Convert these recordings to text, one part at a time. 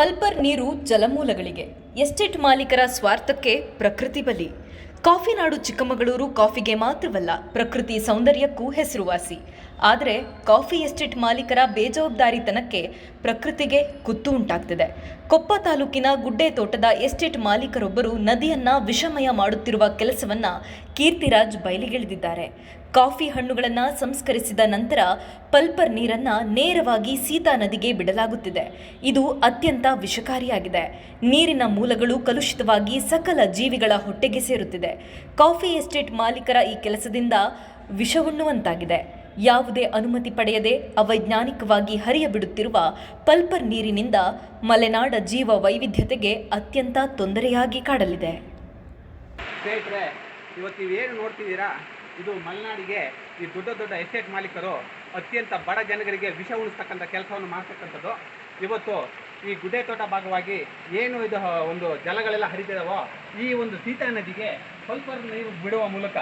Pulper ನೀರು ಜಲಮೂಲಗಳಿಗೆ. Estate ಮಾಲೀಕರ ಸ್ವಾರ್ಥಕ್ಕೆ ಪ್ರಕೃತಿ ಬಲಿ. ಕಾಫಿ ನಾಡು ಚಿಕ್ಕಮಗಳೂರು ಕಾಫಿಗೆ ಮಾತ್ರವಲ್ಲ, ಪ್ರಕೃತಿ ಸೌಂದರ್ಯಕ್ಕೂ ಹೆಸರುವಾಸಿ. ಆದರೆ, ಕಾಫಿ ಎಸ್ಟೇಟ್ ಮಾಲೀಕರ ಬೇಜವಾಬ್ದಾರಿತನಕ್ಕೆ ಪ್ರಕೃತಿಗೆ ಕುತ್ತು ಉಂಟಾಗ್ತಿದೆ. ಕೊಪ್ಪ ತಾಲೂಕಿನ ಗುಡ್ಡೆ ತೋಟದ ಎಸ್ಟೇಟ್ ಮಾಲೀಕರೊಬ್ಬರು ನದಿಯನ್ನ ವಿಷಮಯ ಮಾಡುತ್ತಿರುವ ಕೆಲಸವನ್ನ ಕೀರ್ತಿರಾಜ್ ಬಯಲಿಗೆಳೆದಿದ್ದಾರೆ. ಕಾಫಿ ಹಣ್ಣುಗಳನ್ನು ಸಂಸ್ಕರಿಸಿದ ನಂತರ ಪಲ್ಪರ್ ನೀರನ್ನ ನೇರವಾಗಿ ಸೀತಾ ನದಿಗೆ ಬಿಡಲಾಗುತ್ತಿದೆ. ಇದು ಅತ್ಯಂತ ವಿಷಕಾರಿಯಾಗಿದೆ. ನೀರಿನ ಮೂಲಗಳು ಕಲುಷಿತವಾಗಿ ಸಕಲ ಜೀವಿಗಳ ಹೊಟ್ಟೆಗೆ ಸೇರುತ್ತಿದೆ. ಕಾಫಿ ಎಸ್ಟೇಟ್ ಮಾಲೀಕರ ಈ ಕೆಲಸದಿಂದ ವಿಷವುಣ್ಣುವಂತಾಗಿದೆ ಯಾವುದೇ ಅನುಮತಿ ಪಡೆಯದೆ ಅವೈಜ್ಞಾನಿಕವಾಗಿ ಹರಿಯಬಿಡುತ್ತಿರುವ ಪಲ್ಪರ್ ನೀರಿನಿಂದ ಮಲೆನಾಡ ಜೀವ ವೈವಿಧ್ಯತೆಗೆ ಅತ್ಯಂತ ತೊಂದರೆಯಾಗಿ ಕಾಡಲಿದೆ. ಇವತ್ತು ಏನು ನೋಡ್ತಿದ್ದೀರಾ? ಇದು ಮಲೆನಾಡಿಗೆ ಈ ದೊಡ್ಡ ದೊಡ್ಡ ಎಸ್ಟೇಟ್ ಮಾಲೀಕರು ಅತ್ಯಂತ ಬಡ ಜನಗಳಿಗೆ ವಿಷ ಉಳಿಸ್ತಕ್ಕಂಥ ಕೆಲಸವನ್ನು ಮಾಡ್ತಕ್ಕಂಥದ್ದು. ಇವತ್ತು ಈ ಗುಡ್ಡೆ ತೋಟ ಭಾಗವಾಗಿ ಏನು ಇದು ಒಂದು ಜಲಗಳೆಲ್ಲ ಹರಿತಿದಾವೋ ಈ ಒಂದು ಸೀತಾ ನದಿಗೆ ಸ್ವಲ್ಪ ನೀರು ಬಿಡುವ ಮೂಲಕ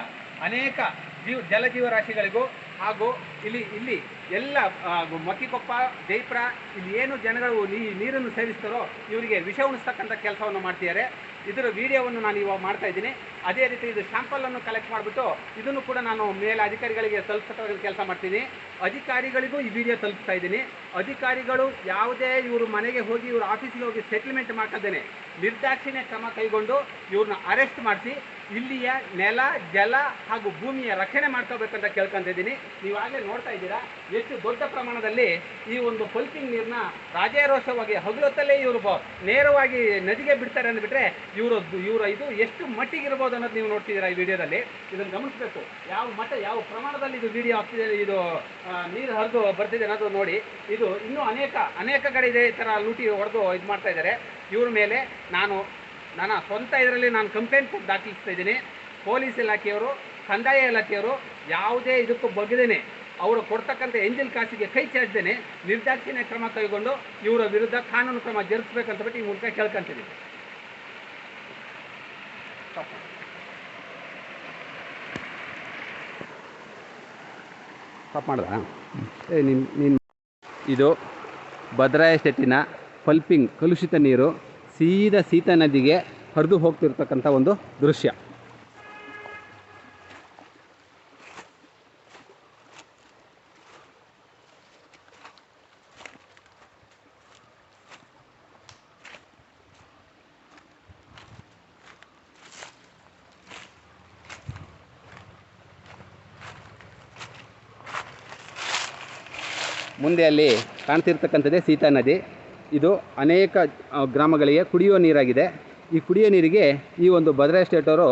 ಅನೇಕ ಜೀವ, ಜಲಜೀವರಾಶಿಗಳಿಗೂ ಹಾಗೂ ಇಲ್ಲಿ ಇಲ್ಲಿ ಎಲ್ಲ ಮಕ್ಕಿಕೊಪ್ಪ, ಜೈಪುರ, ಇಲ್ಲಿ ಏನು ಜನಗಳು ನೀರನ್ನು ಸೇವಿಸ್ತಾರೋ ಇವರಿಗೆ ವಿಷ ಉಣಿಸ್ತಕ್ಕಂಥ ಕೆಲಸವನ್ನು ಮಾಡ್ತಿದ್ದಾರೆ. ಇದರ ವಿಡಿಯೋವನ್ನು ನಾನು ಇವಾಗ ಮಾಡ್ತಾ ಇದ್ದೀನಿ. ಅದೇ ರೀತಿ ಇದು ಶಾಂಪಲನ್ನು ಕಲೆಕ್ಟ್ ಮಾಡಿಬಿಟ್ಟು ಇದನ್ನು ಕೂಡ ನಾನು ಮೇಲೆ ಅಧಿಕಾರಿಗಳಿಗೆ ತಲುಪಿಸ್ತಕ್ಕಂಥ ಕೆಲಸ ಮಾಡ್ತೀನಿ. ಅಧಿಕಾರಿಗಳಿಗೂ ಈ ವಿಡಿಯೋ ತಲುಪಿಸ್ತಾ ಇದ್ದೀನಿ. ಅಧಿಕಾರಿಗಳು ಯಾವುದೇ ಇವರು ಮನೆಗೆ ಹೋಗಿ ಇವರು ಆಫೀಸಿಗೆ ಹೋಗಿ ಸೆಟ್ಲ್ಮೆಂಟ್ ಮಾಡ್ಕೊಳ್ದೇನೆ ನಿರ್ದಾಕ್ಷಿಣ್ಯ ಕ್ರಮ ಕೈಗೊಂಡು ಇವ್ರನ್ನ ಅರೆಸ್ಟ್ ಮಾಡಿಸಿ ಇಲ್ಲಿಯ ನೆಲ, ಜಲ ಹಾಗೂ ಭೂಮಿಯ ರಕ್ಷಣೆ ಮಾಡ್ಕೋಬೇಕಂತ ಕೇಳ್ಕೊಂತಿದ್ದೀನಿ ನೀವಾಗಲೇ ನೋಡ್ತಾ ಇದ್ದೀರಾ? ಎಷ್ಟು ದೊಡ್ಡ ಪ್ರಮಾಣದಲ್ಲಿ ಈ ಒಂದು ಪಲ್ಪಿಂಗ್ ನೀರನ್ನ ರಾಜಾರೋಷವಾಗಿ ಹಗಲೊತ್ತಲ್ಲೇ ಇವರು ನೇರವಾಗಿ ನದಿಗೆ ಬಿಡ್ತಾರೆ ಅಂದ್ಬಿಟ್ರೆ ಇವರು ಇವರ ಇದು ಎಷ್ಟು ಮಟ್ಟಿಗೆ ಇರ್ಬೋದು ಅನ್ನೋದು ನೀವು ನೋಡ್ತಿದ್ದೀರಾ ಈ ವಿಡಿಯೋದಲ್ಲಿ? ಇದನ್ನು ಗಮನಿಸಬೇಕು. ಯಾವ ಮಟ್ಟ, ಯಾವ ಪ್ರಮಾಣದಲ್ಲಿ ಇದು ವಿಡಿಯೋ ಆಗ್ತಿದೆ, ಇದು ನೀರು ಹರಿದು ಬರ್ತಿದೆ ಅನ್ನೋದು ನೋಡಿ. ಇದು ಇನ್ನೂ ಅನೇಕ ಅನೇಕ ಕಡೆ ಇದೆ ಈ ಥರ ಲೂಟಿ ಹೊಡೆದು ಇದು ಮಾಡ್ತಾ ಇದ್ದಾರೆ. ಇವ್ರ ಮೇಲೆ ನಾನು ನನ್ನ ಸ್ವಂತ ಇದರಲ್ಲಿ ನಾನು ಕಂಪ್ಲೇಂಟ್ ಕೊಟ್ಟು ದಾಖಲಿಸ್ತಾ ಇದ್ದೀನಿ. ಪೊಲೀಸ್ ಇಲಾಖೆಯವರು ಕಂದಾಯ ಇಲಾಖೆಯವರು ಯಾವುದೇ ಇದಕ್ಕೂ ಬಗ್ಗದೇನೆ ಅವರು ಕೊಡ್ತಕ್ಕಂಥ ಎಂಜಿಲ್ ಕಾಸಿಗೆ ಕೈ ಚಾಚದೇನೆ ನಿರ್ದಾಕ್ಷಿಣ್ಯ ಕ್ರಮ ಕೈಗೊಂಡು ಇವರ ವಿರುದ್ಧ ಕಾನೂನು ಕ್ರಮ ಜರುಗಿಸ್ಬೇಕಂತ ಬಿಟ್ಟು ಈ ಮೂಲಕ ಕೇಳ್ಕೊಂತೀನಿ ಸ್ಟಾಪ್ ಮಾಡ್ದ? ಏ ನಿಮ್ಮ ನಿನ್ನ ಇದು ಭದ್ರಾಯ ಶೆಟ್ಟಿನ ಪಲ್ಪಿಂಗ್ ಕಲುಷಿತ ನೀರು. ಸೀದಾ ಸೀತಾ ನದಿಗೆ ಹರಿದು ಹೋಗ್ತಿರ್ತಕ್ಕಂಥ ಒಂದು ದೃಶ್ಯ. ಮುಂದೆ ಅಲ್ಲಿ ಕಾಣ್ತಿರ್ತಕ್ಕಂಥದ್ದೇ ಸೀತಾ ನದಿ. ಇದು ಅನೇಕ ಗ್ರಾಮಗಳಿಗೆ ಕುಡಿಯುವ ನೀರಾಗಿದೆ. ಈ ಕುಡಿಯೋ ನೀರಿಗೆ ಈ ಒಂದು ಭದ್ರಾ ಎಸ್ಟೇಟ್ ಅವರು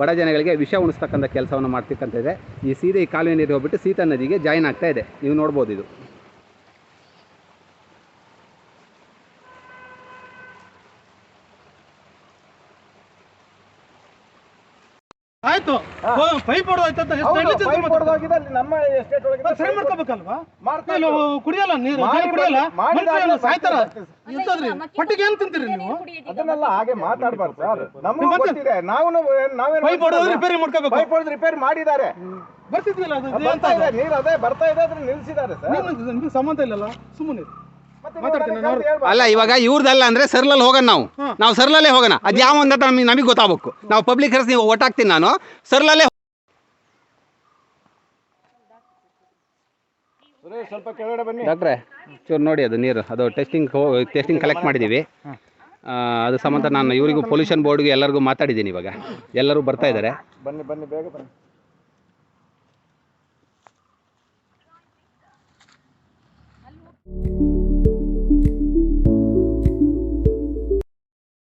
ಬಡ ಜನಗಳಿಗೆ ವಿಷ ಉಣಿಸ್ತಕ್ಕಂಥ ಕೆಲಸವನ್ನು ಮಾಡ್ತಕ್ಕಂಥದ್ದೆ ಈ ಸೀದಾ ಈ ಕಾಲುವೆ ನೀರು ಹೋಗ್ಬಿಟ್ಟು ಸೀತಾ ನದಿಗೆ ಜಾಯಿನ್ ಆಗ್ತಾ ಇದೆ. ನೀವು ನೋಡ್ಬೋದು ಇದು. ಆಯ್ತು. ಪೈಪ್? ನಮ್ಮ ಎಸ್ಟೇಟ್ ಒಳಗೆ ಸರಿ ಮಾಡ್ಕೋಬೇಕಲ್ವಾ? ಕುಡಿಯಲ್ಲ ನೀರು ಕುಡಿಯಲ್ಲ? ಸಾಯ್ತಾರ. ಪಟ್ಟಿಗೆ ಏನ್ ತಿಂತೀರಿ ನೀವು? ಅದನ್ನೆಲ್ಲ ಹಾಗೆ ಮಾತಾಡ್ಬಾರ್ದು ಸರ್. ನಮಗೂ ಗೊತ್ತಿದೆ. ನಾವು ನಾವೇನು ಪೈಪ್ ಹೊಡೆದ್ರೆ ರಿಪೇರಿ ಮಾಡ್ಕೋಬೇಕು. ಪೈಪ್ ಹೊಡೆದು ರಿಪೇರ್ ಮಾಡಿದ್ದಾರೆ. ಬರ್ತಿದ್ವಿಲ್ಲ ಅದು? ನೀರು ಅದೇ ಬರ್ತಾ ಇದೆ ಅದ್ರ ನಿಲ್ಸಿದ್ದಾರೆ ಸರ್. ಸಂಬಂಧ ಇಲ್ಲಲ್ಲ? ಸುಮ್ಮನೆ ಅಲ್ಲ ಇವಾಗ ಇವ್ರದಲ್ಲ ಅಂದ್ರೆ ಸರ್ಲಲ್ಲಿ ಹೋಗೋಣ ನಾವು. ನಾವು ಸರ್ಲಲ್ಲೇ ಹೋಗೋಣ. ಅದು ಯಾವ ಅಂತ ನಮಗೆ ನಮಗೆ ಗೊತ್ತಾಗಬೇಕು. ನಾವು ಪಬ್ಲಿಕ್ ಹೆಲ್ಸ್ ನೀವು ಒಟ್ಟಾಗ್ತೀನಿ ನಾನು. ಸರ್ಲಲ್ಲೇ ಸುರೇಶ್ ಸ್ವಲ್ಪ ಕೆಳಗಡೆ ಬನ್ನಿ. ಡಾಕ್ಟ್ರೆ ಚೂರು ನೋಡಿ ಅದು ನೀರು. ಅದು ಟೆಸ್ಟಿಂಗ್ ಟೆಸ್ಟಿಂಗ್ ಕಲೆಕ್ಟ್ ಮಾಡಿದ್ದೀವಿ ಆ, ಅದು ಸಂಬಂಧ ನಾನು ಇವರಿಗೂ ಪೊಲ್ಯೂಷನ್ ಬೋರ್ಡ್ಗೂ ಎಲ್ಲರಿಗೂ ಮಾತಾಡಿದ್ದೀನಿ ಇವಾಗ. ಎಲ್ಲರೂ ಬರ್ತಾ ಇದ್ದಾರೆ. ಬನ್ನಿ ಬನ್ನಿ ಬೇಗ ಬನ್ನಿ.